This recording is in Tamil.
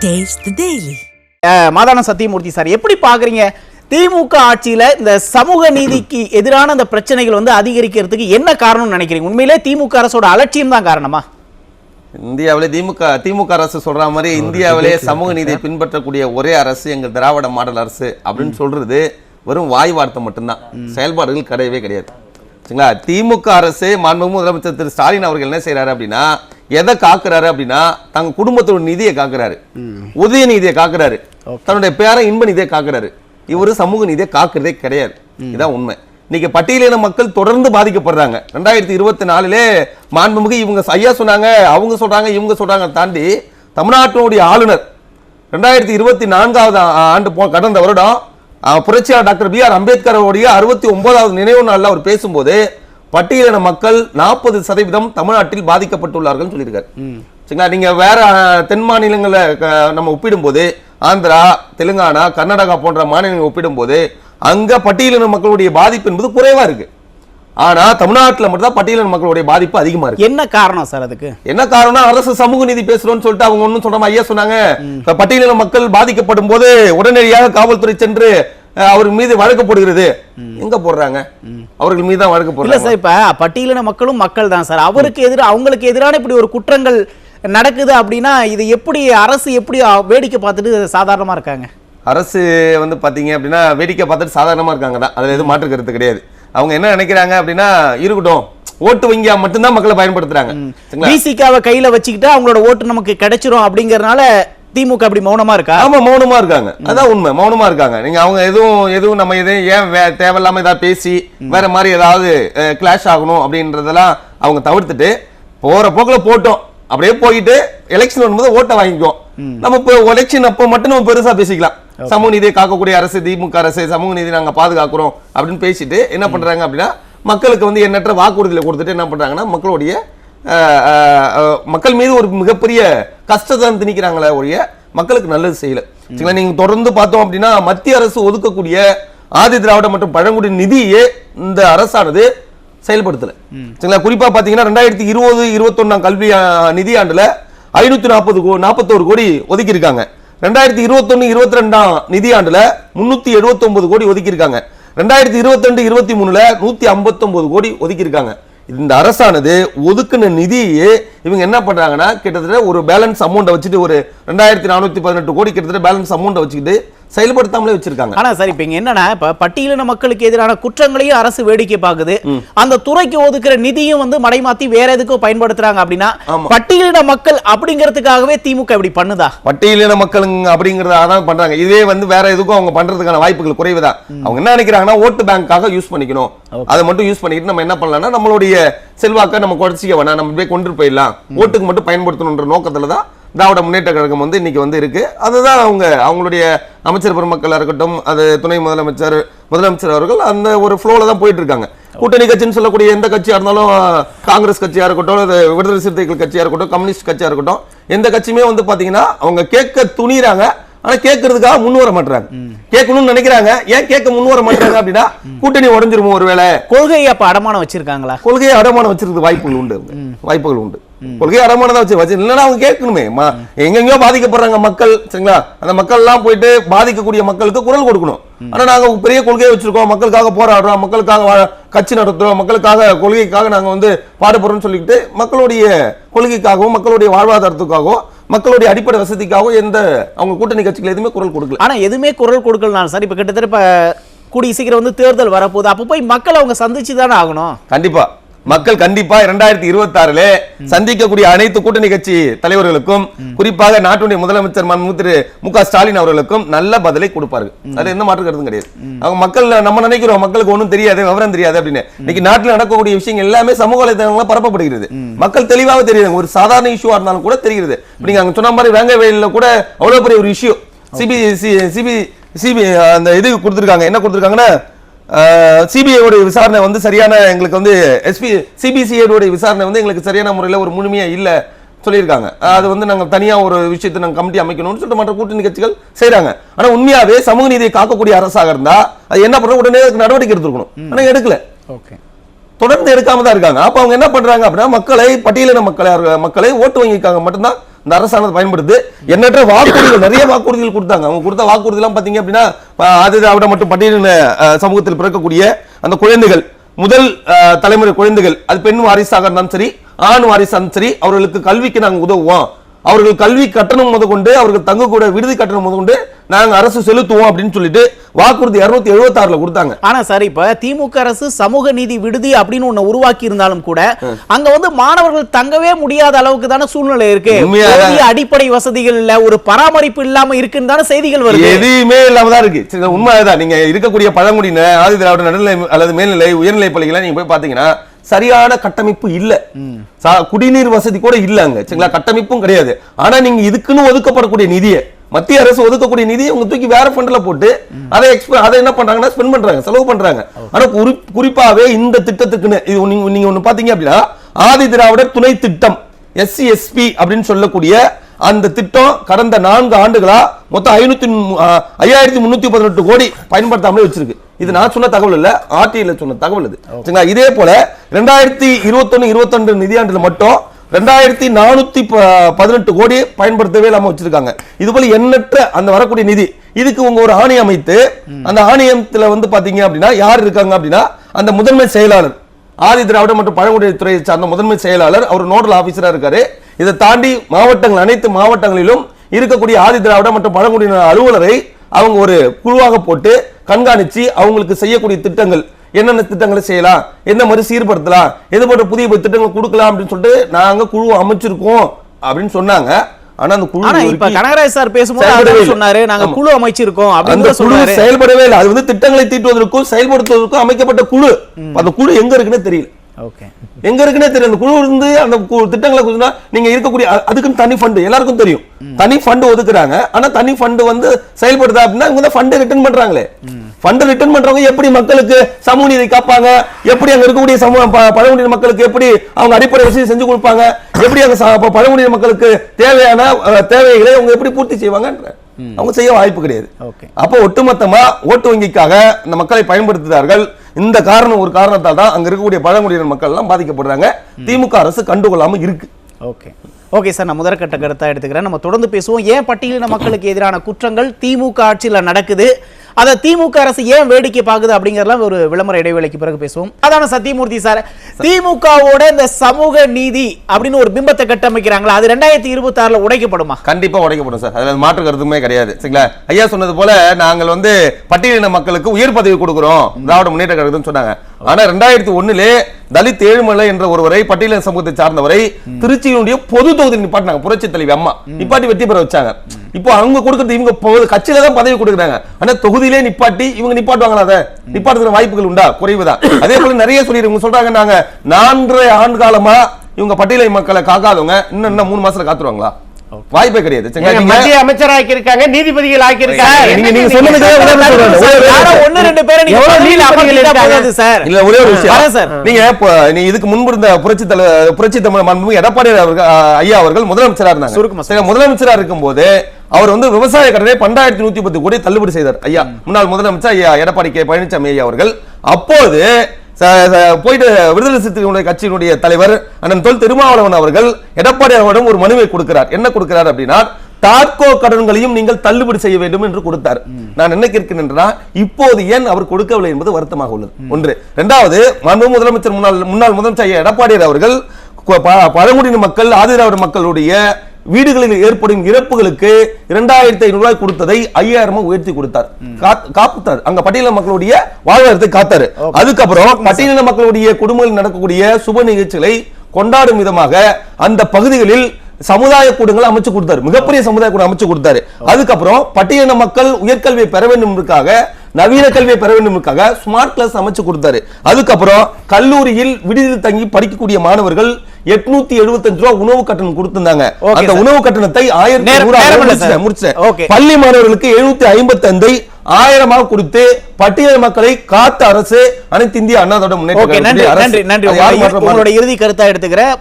Taste the Daily. அஹ், மாதான சத்தியமூர்த்தி சார் எப்படி பாக்குறீங்க திமுக ஆட்சியில இந்த சமூக நீதிக்கு எதிரான அந்த பிரச்சனைகள் வந்து அதிகரிக்கிறதுக்கு என்ன காரணம்னு நினைக்கிறீங்க? உண்மையிலே திமுக அரசோட அலட்சியம் தான் காரணமா? இந்தியாவிலே திமுக திமுக அரசு சொல்ற மாதிரி இந்தியாவிலே சமூக நீதியை பின்பற்றக்கூடிய ஒரே அரசு எங்கள் திராவிட மாடல் அரசு அப்படின்னு சொல்றது வெறும் வாய் வார்த்தை மட்டும்தான். செயல்பாடுகள் கிடையவே கிடையாது. சரிங்களா? திமுக அரசு மாண்புமிகு முதலமைச்சர் திரு ஸ்டாலின் அவர்கள் என்ன செய்றாரு அப்படின்னா எதை காக்குறாரு அப்படின்னா தங்க குடும்பத்தோட நிதியை காக்குறாரு. உதய நீதியை காக்குறாரு. தன்னுடைய பேர இன்ப நிதியை காக்குறாரு. இவரு சமூக நீதியை காக்குறதே கிடையாது. இதான் உண்மை. இன்னைக்கு பட்டியலின மக்கள் தொடர்ந்து பாதிக்கப்படுறாங்க. ரெண்டாயிரத்தி இருபத்தி நாலுலே மாண்புமிகு இவங்க ஐயா சொன்னாங்க அவங்க சொல்றாங்க இவங்க சொல்றாங்க தாண்டி தமிழ்நாட்டினுடைய ஆளுநர் ரெண்டாயிரத்தி இருபத்தி நான்காவது ஆண்டு கடந்த வருடம் புரட்சியாளர் டாக்டர் பி ஆர் அம்பேத்கரோடைய அறுபத்தி ஒன்பதாவது நினைவு நாளில் அவர் பேசும்போது பட்டியலின மக்கள் நாற்பது சதவீதம் தமிழ்நாட்டில் பாதிக்கப்பட்டுள்ளார்கள் சொல்லியிருக்காரு. சரிங்களா? நீங்க வேற தென் மாநிலங்களை நம்ம ஒப்பிடும்போது ஆந்திரா தெலுங்கானா கர்நாடகா போன்ற மாநிலங்களை ஒப்பிடும்போது அங்க பட்டியலின மக்களுடைய பாதிப்பு என்பது குறைவா இருக்கு. ஆனா தமிழ்நாட்டுல மட்டும் தான் பட்டியலின மக்களுடைய பாதிப்பு அதிகமா இருக்கு. என்ன காரணம் சார் அதுக்கு? என்ன காரணம் அரசு சமூக நீதி பேசுறோம்னு சொல்லிட்டு அவங்க ஒண்ணும் சொல்லாம ஐயா சொன்னாங்க. பட்டியலின மக்கள் பாதிக்கப்படும் போது உடனடியாக காவல்துறை சென்று அவர் மீது வழக்கு போடுகிறது. எங்க போடுறாங்க? அவர்கள் மீது தான் வழக்கு இல்ல போடுறாங்க. சார் இப்ப பட்டியலின மக்களும் மக்கள் தான் சார். அவருக்கு எதிராக அவங்களுக்கு எதிரான இப்படி ஒரு குற்றங்கள் நடக்குது அப்படின்னா இது எப்படி அரசு எப்படி வேடிக்கை பார்த்துட்டு சாதாரணமா இருக்காங்க? அரசு வந்து பாத்தீங்க அப்படின்னா வேடிக்கை பார்த்துட்டு சாதாரணமா இருக்காங்க தான். அதுல எதுவும் மாற்று கருத்து கிடையாது. அவங்க என்ன நினைக்கிறாங்க அப்படின்னா இருக்கட்டும். ஓட்டு வங்கியா மட்டும்தான் மக்களை பயன்படுத்துறாங்க? பிசிகாவை கையில வச்சுக்கிட்டு அவங்களோட ஓட்டு நமக்கு கிடைச்சிரும் அப்படிங்கறதுனால திமுக அப்படி மௌனமா இருக்கா? ஆமா மௌனமா இருக்காங்க. அதான் உண்மை. மௌனமா இருக்காங்க. நீங்க அவங்க எதுவும் எதுவும் நம்ம எதுவும் ஏன் தேவையில்லாம ஏதாவது பேசி வேற மாதிரி ஏதாவது கிளாஷ் ஆகணும் அப்படின்றதெல்லாம் அவங்க தவிர்த்துட்டு போற போக்குல போட்டோம். அப்படியே போயிட்டு எலெக்ஷன் வரும்போது ஓட்டை வாங்கிக்குவோம். நம்ம இப்போ எலெக்ஷன் அப்போ மட்டும் நம்ம பெருசா பேசிக்கலாம். சமூக நீதியை காக்கக்கூடிய அரசு திமுக அரசு சமூக நீதி நாங்க பாதுகாக்கிறோம் அப்படின்னு பேசிட்டு என்ன பண்றாங்க அப்படின்னா மக்களுக்கு வந்து எண்ணற்ற வாக்குறுதிகளை கொடுத்துட்டு என்ன பண்றாங்கன்னா மக்களுடைய மக்கள் மீது ஒரு மிகப்பெரிய கஷ்டத்தை திணிக்கிறாங்களே ஒழிய மக்களுக்கு நல்லது செய்யல. சரிங்களா? நீங்க தொடர்ந்து பார்த்தோம் அப்படின்னா மத்திய அரசு ஒதுக்கக்கூடிய ஆதி திராவிட மற்றும் பழங்குடி நிதியே இந்த அரசானது செயல்படுத்தல. சரிங்களா? குறிப்பா பாத்தீங்கன்னா ரெண்டாயிரத்தி இருபது இருபத்தொன்னாம் கல்வி நிதியாண்டுல ஐநூத்தி நாற்பது நாற்பத்தோரு கோடி ஒதுக்கி இருக்காங்க ரெண்டாயிரத்தி இருபத்தொன்னு இருபத்தி ரெண்டாம் நிதியாண்டுல முன்னூத்தி எழுபத்தி ஒன்பது கோடி ஒதுக்கி இருக்காங்க ரெண்டாயிரத்தி இருபத்தி ரெண்டு இருபத்தி மூணுல நூத்தி ஐம்பத்தி கோடி ஒதுக்கி இருக்காங்க இந்த அரசானது ஒதுக்குன நிதியே இவங்க என்ன பண்றாங்கன்னா கிட்டத்தட்ட ஒரு பேலன்ஸ் அமௌண்ட்டை வச்சுட்டு ஒரு ரெண்டாயிரத்தி நானூத்தி பதினெட்டு கோடி கிட்டத்தட்ட பேலன்ஸ் அமௌண்ட்டை வச்சுக்கிட்டு செயல்படுத்தாமலே வச்சிருக்காங்க. ஆனா சார் இப்ப என்னன்னா இப்ப பட்டியலின மக்களுக்கு எதிரான குற்றங்களையும் அரசு வேடிக்கை பார்க்குது அந்த துறைக்கு ஒதுக்குற நிதியும் வந்து மடைமாத்தி வேற எதுக்கோ பயன்படுத்துறாங்க அப்படின்னா. பட்டியலின மக்கள் அப்படிங்கிறதுக்காகவே திமுக இப்படி பண்ணுதா? பட்டியலின மக்களுங்க அப்படிங்கறத பண்றாங்க. இதே வந்து வேற எதுக்கும் அவங்க பண்றதுக்கான வாய்ப்புகள் குறைவுதான் அவங்க என்ன நினைக்கிறாங்கன்னா ஓட்டு பேங்க்காக யூஸ் பண்ணிக்கணும். அதை மட்டும் யூஸ் பண்ணிட்டு நம்ம என்ன பண்ணலாம்னா நம்மளுடைய செல்வாக்கை நம்ம குறைச்சிக்க வேணாம். நம்ம போய் கொண்டு போயிடலாம். ஓட்டுக்கு மட்டும் பயன்படுத்தணுன்ற நோக்கத்துல தான் திராவிட முன்னேற்ற கழகம் வந்து இன்னைக்கு வந்து இருக்கு. அதுதான் அவங்க அவங்களுடைய அமைச்சர் பெருமக்களா இருக்கட்டும் அது துணை முதலமைச்சர் முதலமைச்சர் அவர்கள் அந்த ஒரு ஃப்ளோல தான் போயிட்டு இருக்காங்க கூட்டணி கட்சின்னு சொல்லக்கூடிய எந்த கட்சியா இருந்தாலும் காங்கிரஸ் கட்சியா இருக்கட்டும் அது விடுதலை சிறுத்தைகள் கட்சியா இருக்கட்டும் கம்யூனிஸ்ட் கட்சியா இருக்கட்டும் எந்த கட்சியுமே வந்து பாத்தீங்கன்னா அவங்க கேட்க துணிறாங்க ஆனா கேட்கறதுக்காக முன் வர மாட்டாங்க கேட்கணும்னு நினைக்கிறாங்க. ஏன் கேட்க முன் வர மாட்டாங்க அப்படின்னா கூட்டணி உடஞ்சிருமோ ஒருவேளை? கொள்கையை அப்ப அடமானம் வச்சிருக்காங்களா? கொள்கையை அடமானம் வச்சிருக்க வாய்ப்புகள் உண்டு. வாய்ப்புகள் உண்டு. கொள்கையை அடமானம் தான் வச்சு வச்சு இல்லைன்னா அவங்க கேட்கணுமே. எங்கெங்கயோ பாதிக்கப்படுறாங்க மக்கள் சரிங்களா? அந்த மக்கள் எல்லாம் போயிட்டு பாதிக்கக்கூடிய மக்களுக்கு குரல் கொடுக்கணும். ஆனா நாங்க பெரிய கொள்கையை வச்சிருக்கோம். மக்களுக்காக போராடுறோம். மக்களுக்காக கட்சி நடத்துறோம். மக்களுக்காக கொள்கைக்காக நாங்க வந்து பாடுபடுறோம்னு சொல்லிட்டு மக்களுடைய கொள்கைக்காகவும் மக்களுடைய வாழ்வாதாரத்துக்காகவும் மக்களுடைய அடிப்படை வசதிக்காகவும் எந்த அவங்க கூட்டணி கட்சிகள் எதுவுமே குரல் கொடுக்கல. ஆனா எதுவுமே குரல் கொடுக்கலாம் சார் இப்ப கிட்டத்தட்ட கூடிய சீக்கிரம் வந்து தேர்தல் வரப்போகுது. அப்ப போய் மக்கள் அவங்க சந்திச்சு தானே ஆகணும்? கண்டிப்பா. மக்கள் கண்டிப்பா இரண்டாயிரத்தி இருபத்தி ஆறுல சந்திக்கக்கூடிய அனைத்து கூட்டணி கட்சி தலைவர்களுக்கும் குறிப்பாக நாட்டுடைய முதலமைச்சர் திரு மு க ஸ்டாலின் அவர்களுக்கும் நல்ல பதிலை கொடுப்பாரு அது எந்த மாற்று கருத்தும் கிடையாது. அவங்க மக்கள் நம்ம நினைக்கிறோம் மக்களுக்கு ஒன்றும் தெரியாது விவரம் தெரியாது அப்படின்னு. இன்னைக்கு நாட்டில் நடக்கக்கூடிய விஷயங்கள் எல்லாமே சமூக வலைதளங்கள பரப்பப்படுகிறது. மக்கள் தெளிவாக தெரியுது. ஒரு சாதாரண இஷ்யூவா இருந்தாலும் கூட தெரிகிறது. இப்ப நீங்க அங்க சொன்ன மாதிரி வேங்க வயல்ல கூட அவ்வளவு பெரிய ஒரு இஷ்யூ சிபி சிபி சிபி அந்த இது கொடுத்துருக்காங்க. என்ன கொடுத்துருக்காங்கன்னா சிபிஐ உடைய விசாரணை வந்து சரியான எங்களுக்கு வந்து எஸ்பி சிபிசிஐ உடைய விசாரணை வந்து எங்களுக்கு சரியான முறையில் ஒரு முழுமையா இல்ல சொல்லியிருக்காங்க. அது வந்து நாங்க தனியா ஒரு விஷயத்தை நாங்க கமிட்டி அமைக்கணும்னு சொல்லிட்டு மற்ற கூட்டணி கட்சிகள் செய்றாங்க. ஆனா உண்மையாவே சமூக நீதியை காக்கக்கூடிய அரசாக இருந்தா அது என்ன பண்றோம் உடனே நடவடிக்கை எடுத்துருக்கணும். ஆனா எடுக்கல. ஓகே. தொடர்ந்து எடுக்காம தான் இருக்காங்க. அப்ப அவங்க என்ன பண்றாங்க அப்படின்னா மக்களை பட்டியலின மக்களை மக்களை ஓட்டு வங்கிக்காக மட்டும்தான். இந்த அரசானது பயன்படுத்து எண்ணற்ற வாக்குறுதிகள் நிறைய வாக்குறுதிகள் கொடுத்தாங்க. அவங்க கொடுத்த வாக்குறுதி எல்லாம் பாத்தீங்க அப்படின்னா ஆதிதாவிடம் மட்டும் திராவிட மற்றும் பட்டியலின சமூகத்தில் பிறக்கக்கூடிய அந்த குழந்தைகள் முதல் தலைமுறை குழந்தைகள் அது பெண் வாரிசாக இருந்தாலும் சரி ஆண் வாரிசாக சரி அவர்களுக்கு கல்விக்கு நாங்க உதவுவோம். அவர்கள் கல்வி கட்டணம் முதற்கொண்டு அவர்கள் தங்கக்கூட விடுதி கட்டணம் முதற்கொண்டு நாங்க அரசு செலுத்துவோம் அப்படின்னு சொல்லிட்டு வாக்குறுதி இருநூத்தி எழுபத்தி ஆறுல கொடுத்தாங்க. ஆனா சார் இப்ப திமுக அரசு சமூக நீதி விடுதி அப்படின்னு ஒண்ணு உருவாக்கி இருந்தாலும் கூட அங்க வந்து மாணவர்கள் தங்கவே முடியாத அளவுக்கு தானே சூழ்நிலை இருக்கு. அடிப்படை வசதிகள் இல்ல ஒரு பராமரிப்பு இல்லாம இருக்குன்னு தானே செய்திகள் வருது. எதுவுமே இல்லாம தான் இருக்கு. சரி, உண்மை அதுதான். நீங்க இருக்கக்கூடிய பழங்குடியின ஆதி திராவிட நடுநிலை அல்லது மேல்நிலை உயர்நிலை பள்ளிகளை நீங்க போய் பாத்தீங்கன்னா சரியான கட்டமைப்பு இல்ல. குடிநீர் வசதி கூட இல்ல அங்க. சரிங்களா? கட்டமைப்பும் கிடையாது. ஆனா நீங்க இதுக்குன்னு ஒதுக்கப்படக்கூடிய நிதியை மத்திய அரசு ஒதுக்கக்கூடிய நிதியை உங்க தூக்கி வேற ஃபண்ட்ல போட்டு அதை எக்ஸ்ப அதை என்ன பண்றாங்கன்னா ஸ்பெண்ட் பண்றாங்க செலவு பண்றாங்க. ஆனா குறி- குறிப்பாவே இந்த திட்டத்துக்குன்னு இது நீங்க நீங்க ஒண்ணு பாத்தீங்க அப்படின்னா ஆதி திராவிடர் துணை திட்டம் எஸ்சி எஸ்பி அப்படின்னு சொல்லக்கூடிய அந்த திட்டம் கடந்த நான்கு ஆண்டுகளா மொத்தம் ஐநூத்தி ஐயாயிரத்தி முன்னூத்தி பதினெட்டு கோடி பயன்படுத்தாமலே வச்சிருக்கு. இது நான் சொன்ன தகவல் இல்ல ஆர்டிஐல சொன்ன தகவல் இது சரிங்களா? இதே போல ரெண்டாயிரத்தி இருபத்தொன்னு இருபத்தொன்று நிதியாண்டுல மட்டும் ரெண்டாயிரத்தி நானூத்தி ப- பதினெட்டு கோடி பயன்படுத்தவே இல்லாம வச்சிருக்காங்க. இது போல எண்ணற்ற அந்த வரக்கூடிய நிதி இதுக்கு உங்க ஒரு ஆணையம் அமைத்து அந்த ஆணையத்துல வந்து பாத்தீங்க அப்படின்னா யார் இருக்காங்க அப்படின்னா அந்த முதன்மை செயலாளர். ஆதி திராவிட மற்றும் பழங்குடியினர் துறையை சார்ந்த முதன்மை செயலாளர் அவர் நோடல் ஆபீசரா இருக்காரு. இதை தாண்டி மாவட்டங்கள் அனைத்து மாவட்டங்களிலும் இருக்கக்கூடிய ஆதி திராவிட மற்றும் பழங்குடியினர் அலுவலரை அவங்க ஒரு குழுவாக போட்டு கண்காணிச்சு அவங்களுக்கு செய்யக்கூடிய திட்டங்கள். என்னென்ன திட்டங்களை செய்யலாம் எந்த மாதிரி சீர்படுத்தலாம் எது போன்ற புதிய திட்டங்கள் கொடுக்கலாம் அப்படின்னு சொல்லிட்டு நாங்க குழு அமைச்சிருக்கோம் அப்படின்னு சொன்னாங்க. ஆனா அந்த குழு இப்ப கனகராஜ் சார் பேசும்போது. சொன்னாரு நாங்க. குழு அமைச்சிருக்கோம் அப்படின்னு சொன்னாரு. செயல்படவே இல்லை. அது வந்து திட்டங்களை தீட்டுவதற்கும் செயல்படுத்துவதற்கும் அமைக்கப்பட்ட குழு. அந்த குழு எங்க இருக்குன்னு தெரியல. எங்க இருக்குன்னே தெரியும் அந்த குழு இருந்து அந்த திட்டங்களை நீங்க இருக்கக்கூடிய அதுக்குன்னு தனி ஃபண்ட் எல்லாருக்கும் தெரியும். தனி ஃபண்ட் ஒதுக்குறாங்க. ஆனா தனி ஃபண்ட் வந்து செயல்படுதா அப்படின்னா இவங்க தான் ஃபண்ட் ரிட்டர்ன் பண்றாங்களே. ஃபண்ட் ரிட்டர்ன் பண்றவங்க எப்படி மக்களுக்கு சமூக நீதி காப்பாங்க? எப்படி அங்க இருக்கக்கூடிய சமூக பழங்குடியின மக்களுக்கு எப்படி அவங்க அடிப்படை வசதி செஞ்சு கொடுப்பாங்க? எப்படி அங்க பழங்குடியின மக்களுக்கு தேவையான தேவைகளை அவங்க எப்படி பூர்த்தி செய்வாங்கன்ற அவங்க செய்ய வாய்ப்பு கிடையாது. அப்போ ஒட்டுமொத்தமா ஓட்டு வங்கிக்காக இந்த மக்களை பயன்படுத்துகிறார்கள். இந்த காரணம் ஒரு காரணத்தால் தான் அங்க இருக்கக்கூடிய பழங்குடியினர் மக்கள் எல்லாம் பாதிக்கப்படுறாங்க திமுக அரசு கண்டுகொள்ளாம இருக்கு. ஓகே. ஓகே சார் நான் முதற்கட்ட கருத்தா எடுத்துக்கிறேன். நம்ம தொடர்ந்து பேசுவோம். ஏன் பட்டியலின மக்களுக்கு எதிரான குற்றங்கள் திமுக ஆட்சியில நடக்குது? அதை திமுக அரசு ஏன் வேடிக்கை பார்க்குது அப்படிங்கறதெல்லாம் ஒரு விளம்பர இடைவேளைக்கு பிறகு பேசுவோம். அதான சத்தியமூர்த்தி சார் திமுகவோட இந்த சமூக நீதி அப்படின்னு ஒரு பிம்பத்தை கட்டமைக்கிறாங்களா? அது ரெண்டாயிரத்தி இருபத்தி ஆறுல உடைக்கப்படுமா? கண்டிப்பா உடைக்கப்படும் சார். அதுல மாற்று கருத்துமே கிடையாது. சரிங்களா? ஐயா சொன்னது போல நாங்கள் வந்து பட்டியலின மக்களுக்கு உயர் பதவி கொடுக்குறோம். திராவிட முன்னேற்ற கழகம்னு சொன்னாங்க. ஆனா ரெண்டாயிரத்தி ஒண்ணுலே தலித் ஏழுமலை என்ற ஒருவரை பட்டியலின சமூகத்தை சார்ந்தவரை திருச்சியினுடைய பொது தொகுதி நிப்பாட்டினாங்க. புரட்சி தலைவி அம்மா. நிப்பாட்டி வெற்றி பெற வச்சாங்க. இப்போ அவங்க கொடுக்கறது இவங்க பொது- கட்சியில தான் பதவி கொடுக்குறாங்க. ஆனா தொகுதியிலே நிப்பாட்டி இவங்க நிப்பாட்டுவாங்களா அதை? நிப்பாட்டுற வாய்ப்புகள் உண்டா? குறைவுதான். அதே போல நிறைய சொல்லிருங்க சொல்றாங்க நாங்க நான்கரை ஆண்டு காலமா இவங்க பட்டியலை மக்களை காக்காதவங்க இன்னும் இன்னும் மூணு மாசத்துல காத்துருவாங்களா? வாய்ப்பே கிடையாது. மத்திய அமைச்சர் ஆக்கியிருக்காங்க. நீதிபதிகள் ஆக்கியிருக்காங்க நீங்க- நீங்க ஒண்ணு ரெண்டு பேரை நீங்க நீதிபதிகள் இருக்காங்க? சார். இல்ல ஒரே ஒரு விஷயம். சார். நீங்க நீ இதுக்கு முன்பு இருந்த புரட்சி தலை புரட்சி தமிழ் மாண்புமிகு எடப்பாடி அவர்கள் ஐயா அவர்கள் முதலமைச்சரா இருந்தாங்க. சுருக்கமா சரி, முதலமைச்சரா இருக்கும்போது அவர் வந்து விவசாய கடனை பன்னெண்டாயிரத்தி நூத்தி பத்து கோடி தள்ளுபடி செய்தார். ஐயா முன்னாள் முதலமைச்சர் ஐயா எடப்பாடி கே. பழனிசாமி ஐயா அவர்கள். அப்போது போயிட்டு விடுதலை சிறுத்தைகளுடைய கட்சியினுடைய தலைவர் அண்ணன் தொல் திருமாவளவன் அவர்கள் எடப்பாடி அவரிடம் ஒரு மனுவை கொடுக்கிறார். என்ன கொடுக்கிறார் அப்படின்னா டாட்கோ கடன்களையும் நீங்கள் தள்ளுபடி செய்ய வேண்டும் என்று கொடுத்தார். நான் என்ன கேட்கிறேன் என்றால் இப்போது ஏன் அவர் கொடுக்கவில்லை என்பது வருத்தமாக உள்ளது. ஒன்று. இரண்டாவது மாண்பு முதலமைச்சர் முன்னாள் முன்னாள் முதலமைச்சர் எடப்பாடியார் அவர்கள் பழங்குடியின மக்கள் ஆதிதிராவிட மக்களுடைய வீடுகளில் ஏற்படும் இறப்புகளுக்கு இரண்டாயிரத்தி ஐநூறு ரூபாய் கொடுத்ததை ஐயாயிரமா உயர்த்தி கொடுத்தார். காத்- காப்புத்தார். அங்க பட்டியல மக்களுடைய வாழ்வாதாரத்தை காத்தாரு. அதுக்கப்புறம் பட்டியலின மக்களுடைய குடும்பங்களில் நடக்கக்கூடிய சுப நிகழ்ச்சிகளை கொண்டாடும் விதமாக அந்த பகுதிகளில் சமுதாய கூடங்களை அமைச்சு கொடுத்தாரு. மிகப்பெரிய சமுதாய கூடம் அமைச்சு கொடுத்தாரு. அதுக்கப்புறம் பட்டியலின மக்கள் உயர்கல்வியை பெற வேண்டும் நவீன கல்வியை பெற வேண்டும் ஸ்மார்ட் கிளாஸ் அமைச்சு கொடுத்தாரு அதுக்கப்புறம் கல்லூரியில் விடுதியில் தங்கி படிக்கக்கூடிய மாணவர்கள் எட்நூத்தி எழுபத்தஞ்சு ரூபாய் உணவு கட்டணம் கொடுத்திருந்தாங்க அந்த. உணவு கட்டணத்தை ஆயிரத்தி. முடிச்சேன். பள்ளி மாணவர்களுக்கு எழுநூத்தி ஐம்பத்தி ஐந்தை ஆயிரமாக கொடுத்து பட்டியல் மக்களை காத்த அரசு அனைத்து இந்திய அண்ணா திராவிட முன்னேற்ற நன்றி. நன்றி நன்றி உங்களுடைய இறுதி கருத்தா எடுத்துக்கிறேன்